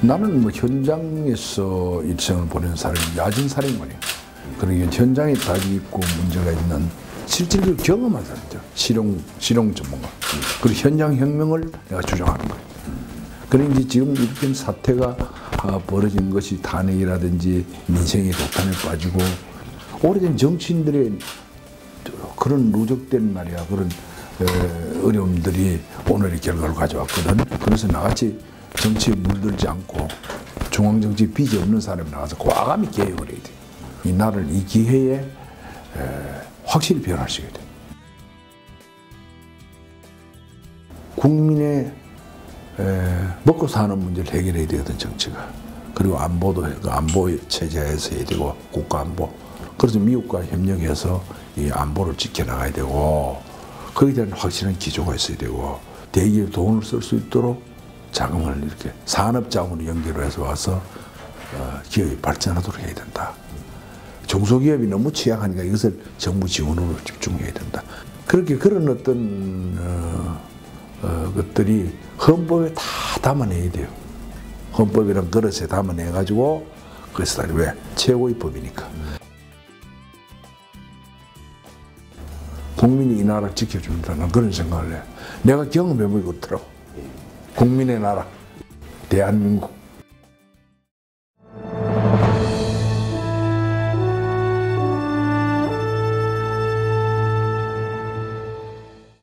나는 뭐 현장에서 일생을 보낸 사람이 야진 사령관이야. 그러니까 현장에 답이 있고 문제가 있는 실질적으로 경험한 사람이죠. 실용 실용 전문가. 그리고 현장 혁명을 내가 주장하는 거예요. 그런데 지금 이렇게 사태가 아, 벌어진 것이 탄핵이라든지 민생이 독탄에 빠지고 오래된 정치인들의 그런 누적된 말이야 그런 에, 어려움들이 오늘의 결과를 가져왔거든. 그래서 나같이 정치에 물들지 않고 중앙 정치 빚이 없는 사람이 나와서 과감히 개혁을 해야 돼. 이 나라를 이 기회에 에, 확실히 변화시켜야 돼. 국민의 에, 먹고 사는 문제를 해결해야 되거든 정치가. 그리고 안보도 해- 그 안보 체제에서 해야 되고 국가 안보. 그래서 미국과 협력해서 이 안보를 지켜나가야 되고 거기에 대한 확실한 기조가 있어야 되고 대기업 돈을 쓸 수 있도록 자금을 이렇게 산업 자원을 연결해서 와서 어, 기업이 발전하도록 해야 된다. 중소기업이 너무 취약하니까 이것을 정부 지원으로 집중해야 된다. 그렇게 그런 어떤 어, 어, 것들이 헌법에 다 담아내야 돼요. 헌법이란 그릇에 담아내 가지고 그래서 왜 최고의 법이니까. 국민이 이 나라를 지켜준다는 그런 생각을 해. 내가 경험해보고 그렇더라고. 국민의 나라, 대한민국.